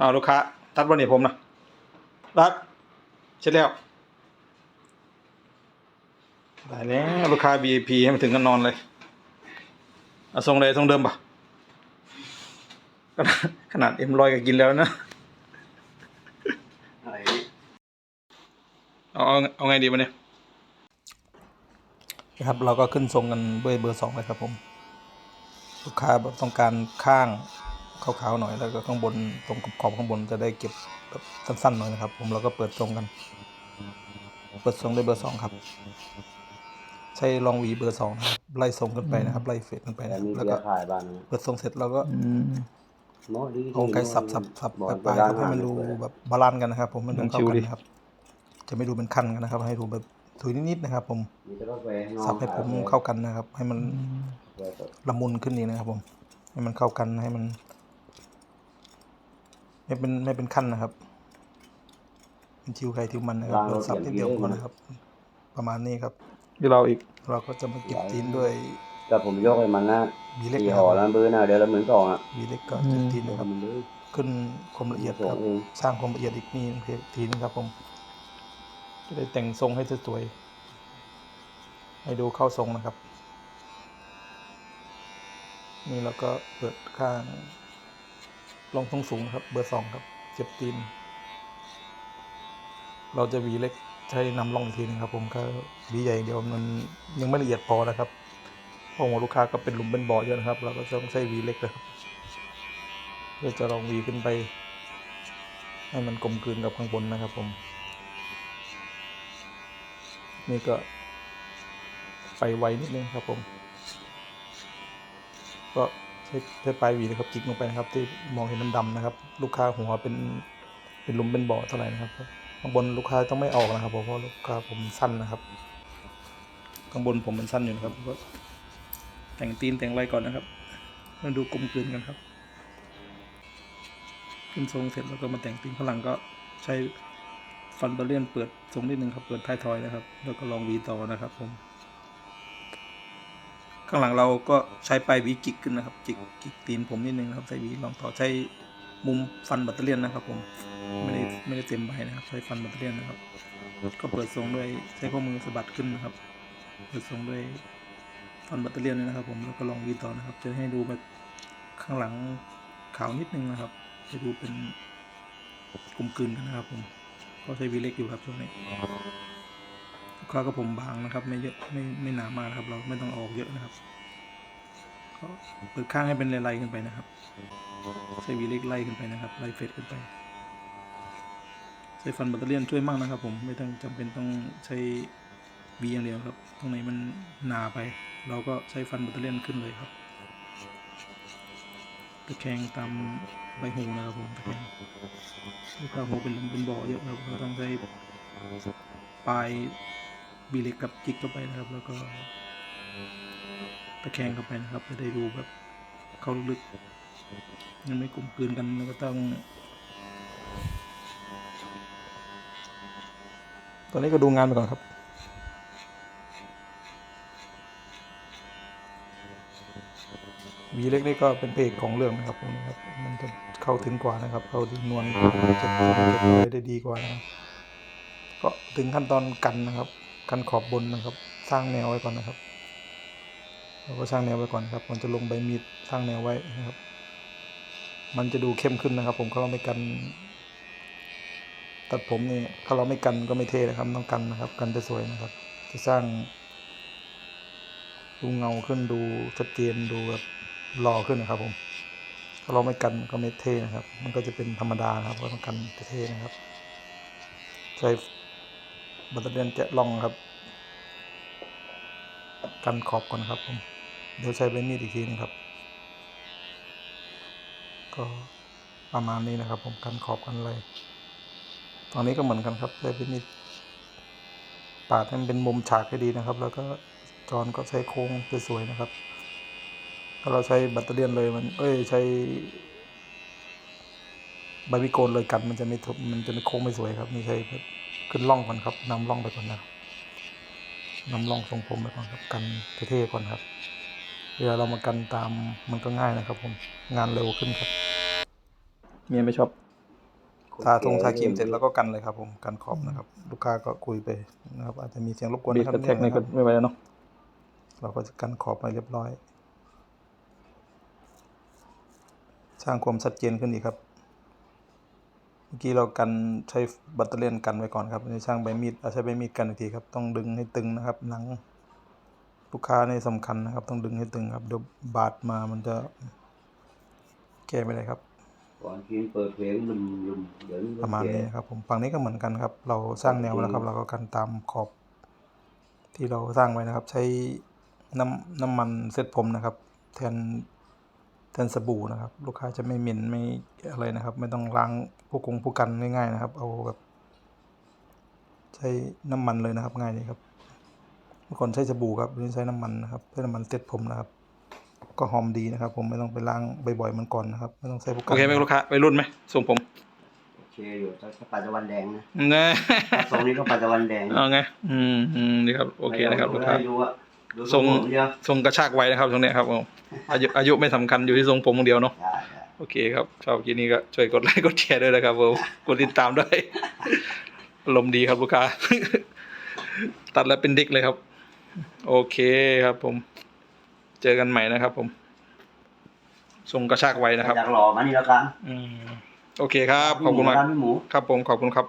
เอาลูกค้า ตัดวันนี้ผมนะรัดเสร็จแล้วได้แล้วลูกค้า VIP ให้มาถึงกันนอนเลยเอาทรงเลยทรงเดิมปะขนาดเอ็มลอยก็กินแล้วนะอะเอาเอาเอาไงดีวะเนี่ยนะครับเราก็ขึ้นทรงกันด้วยเบอร์สองเลยครับผม ลูกค้าแบบต้องการข้าง ขาวๆหน่อยแล้วก็ข้างบนตรงขอบๆข้างบนจะได้เก็บแบบสั้นๆหน่อยนะครับ ผมเราก็เปิดทรงกัน เปิดทรงด้วยเบอร์สองครับ ใช้ลองหวีเบอร์สองนะครับไล่ทรงกันไปนะครับ ไล่เฟดกันไปแต่นะครับมีแล้วเบียก็ร์ขายบ้านนะเปิดทรงเสร็จเราก็โน้ตดีเอาไก่สับสับสับบอกปลายๆครับให้มันดูแบบบาลานซ์กันนะครับ ผมมันดูเข้ากันนะครับ จะไม่ดูเป็นคันกันนะครับ ให้ดูแบบถุยนิดๆนะครับ ผมมีแต่กาแฟให้น้องสับให้ผมเข้ากันนะครับ ให้มันกาแฟสดละมุนขึ้นนี่นะครับ ผม ให้มันเข้ากันให้มัน ไม่เป็นไม่เป็นขั้นนะครับ เป็นทิวใครทิวมันนะครับเราสับนิดเดียวพอนะครับ ประมาณนี้ครับที่เราอีกเราก็จะมาเก็บตีนด้วยแต่ผมยกให้มันนะวีเล็กสี่นะคห่อรับแล้วเบอร์น่ะเดี๋ยวละหมื่นสองอะวีเล็กก็เก็บตีนนะครับมันเลยขึ้นความละเอียดสอครังบเองสร้างความละเอียดอีกนี่ทีนึงครับผม จะได้แต่งทรงให้สวยๆให้ดูเข้าทรงนะครับ นี่เราก็เปิดข้าง ลองทรงสูงครับ เบอร์สองครับเจ็บตีน เราจะวีเล็กใช้นำร่องอีกทีนึงครับ ผมก็วีใหญ่เดียวมันยังไม่ละเอียดพอนะครับเพราะหัวลูกค้าก็เป็นหลุมเป็นบ่อเยอะนะครับ เราก็ต้องใช้วีเล็กเลยครับเพื่อจะลองวีขึ้นไป ให้มันกลมกลืนกับข้างบนนะครับ ผม นี่ก็ไปไวนิดนึงครับผม ก็ ใช้ช้ปลายหวีนะครับจิกลงไปนะครับ ที่มองเห็นดำๆนะครับ ลูกค้าหัวเป็นเป็นลุมเป็นบ่อเท่าไหร่นะครับข้างบนลูกค้าต้องไม่ออกนะครับผมเพราะลูกค้าผมสั้นนะครับข้างบนผมมันสั้นอยู่นะครับก็แต่งตีนแต่งไรก่อนนะครับมาดูกลมกลืนกันครับขึ้นทรงเสร็จแล้วก็มาแต่งตีนข้างหลังก็ใช้ฟันเบลเลียนเปิดทรงนิดนึงครับ เปิดท้ายทอยนะครับ แล้วก็ลองหวีต่อนะครับผม ข้างหลังเราก็ใช้ปลายหวีจิกขึ้นนะครับจิกจิกตีนผมนิดนึงนะครับใช้หวีลองต่อใช้มุมฟันแบัตเตอเลียนนะครับ ผมไม่ได้ไม่ได้เต็มใบนะครับ ใช้ฟันแบัตเตอเลียนนะครับ ก็เปิดทรงด้วยใช้ข้อมือสะบัดขึ้นนะครับ เปิดทรงด้วยฟันแบัตเตอเลียนเลยนะครับ ผมแล้วก็ลองวีต่อนะครับ จะให้ดูแบบข้างหลังขาวนิดนึงนะครับจะดูเป็นกลมกลืนกันนะครับ ผมก็ใช้หวีเล็กอยู่ครับช่วงนี้ ลูกค้าก็ผมบางนะครับ ไม่เยอะไม่ไม่หนามากนะครับ เราไม่ต้องออกเยอะนะครับก็เปิดข้างให้เป็นลายๆขึ้นไปนะครับใช้วีเล็กไล่ขึ้นไปนะครับไล่เฟดขึ้นไปใช้ฟันแบัตเตอเลียนช่วยมากนะครับ ผมไม่ต้องจำเป็นต้องใช้วีอย่างเดียวครับ ตรงไหนมันหนาไป เราก็ใช้ฟันแบัตเตอเลียนขึ้นเลยครับตะแคงตามใบหูนะครับผมตะแคงถ้าหูเป็นเป็นบ่อเยอะครับเราต้องใช้ปลาย บีเล็กกับจิกเข้าไปนะครับ แล้วก็ตะแคงเข้าไปนะครับ จะได้ดูแบบเข้าลึกยังไม่กลมกลืนกันแล้วก็ต้อง ตอนนี้ก็ดูงานไปก่อนครับวีเล็กนี่ก็เป็นเพลงของเรื่องนะครับผมนะครับ มันจะเข้าถึงกว่านะครับ เข้าถึงนวลจ็บเจ็บอะไรได้ดีกว่านะก็ถึงขั้นตอนกันนะครับ กันขอบบนนะครับ สร้างแนวไว้ก่อนนะครับเราก็สร้างแนวไว้ก่อนครับ มันจะลงใบมีดสร้างแนวไว้นะครับ มันจะดูเข้มขึ้นนะครับ ผมถ้าเราไม่กัน ตัดผมนี่ถ้าเราไม่กันก็ไม่เท่นะครับ ต้องกันนะครับ กันจะสวยนะครับ จะสร้างดูเงาขึ้นดูชัดเจนดูแบบหล่อขึ้นนะครับ ผมถ้าเราไม่กันก็ไม่เท่นะครับ มันก็จะเป็นธรรมดานะครับก็ต้องกันเท่นะครับใช้ บัตเตอร์เลียนแกะลองครับ กันขอบก่อนครับผม เดี๋ยวใช้ใบมีดอีกทีนึงครับ ก็ประมาณนี้นะครับ ผมกันขอบกันเลยตอนนี้ก็เหมือนกันครับใช้ใบมีดปาดให้มันเป็นมุมฉากให้ดีนะครับ แล้วก็จอนก็ใช้โค้งสวยๆนะครับถ้าเราใช้แบตเตอรี่ยนเลยมัน เอ้ยใช้ใบวิโกนเลยกันมันจะไม่ทบมันจะไม่โค้งไม่สวยครับนี่ใช้แบบ ขึ้นล่องก่อนครับนำล่องไปก่อนนะครับนำล่องทรงผมไปก่อนครับกันเท่ๆก่อนครับเวลาเรามากันตามมันก็ง่ายนะครับ ผมงานเร็วขึ้นครับ เมียไม่ชอบทาทงทาครีมเสร็จแล้วก็กันเลยครับ ผมกันขอบนะครับ ลูกค้าก็คุยไปนะครับ อาจจะมีเสียงรบกวนบีนะบครับกระแทกนี่ก็ไม่ไหวแล้วเนาะเราก็จะกันขอบไปเรียบร้อย สร้างความชัดเจนขึ้นอีกครับ เมื่อกี้เรากันใช้แบัตเตอรี่ยนกันไว้ก่อนครับในช่างใบมีดเอาใช้ใบมีดกันอีกทีครับต้องดึงให้ตึงนะครับหนังลูกค้าในสำคัญนะครับ ต้องดึงให้ตึงครับเดี๋ยวบาดมามันจะแก้ไม่ได้ครับก่อนกินเปิดเพลงลุมลุมเดี๋ยวนี้ประมาณนี้นะครับผมฝั่งนี้ก็เหมือนกันครับ เราสร้างแนวแล้วครับ เราก็กันตามขอบ ที่เราสร้างไว้นะครับ ใช้น้ำน้ำมันเซ็ตผมนะครับ แทน แทนสบู่นะครับ ลูกค้าจะไม่เหม็นไม่อะไรนะครับ ไม่ต้องล้างพวกกงพวกกันง่ายๆนะครับ เอาแบบใช้น้ำมันเลยนะครับ ง่ายเลยครับ เมื่อก่อนใช้สบู่ครับเดี๋ยวนี้ใช้น้ำมันนะครับใช้น้ำมันเซ็ตผมนะครับ ก็หอมดีนะครับ ผมไม่ต้องไปล้างบ่อยๆเหมันก่อนนะครับไม่ต้องใช้พวกกัโอเคไหมลูกค้าไปรุ่นไหมส่งผมโอเคอยู่ถ้าปัจจุบันแดงนะนะถ้าทรงนี้ก็ปัจจุบันแดงเอาไงอืมอืมนี่ครับโอเคนะครับลูกค้าไม่ดูอะ ดูทรงผมเดียวทรงกระชากไว้นะครับตรงเนี้ยครับผมอายุอายุไม่สำคัญอยู่ที่ทรงผมอย่างเดียวเนาะได้ได้โอเคครับชอบคลิปนี้ก็ช่วยกดไลค์กดแชร์ด้วยนะครับผมกดติดตามด้วยอารมณ์ดีครับลูกค้า ตัดแล้วเป็นดิกเลยครับ โอเคครับผม เจอกันใหม่นะครับผมทรงกระชากไว้นะครับ อยากหล่อมานี่แล้วกันอืมโอเคครับขอบคุณมากพี่หมู ครับผมขอบคุณครับ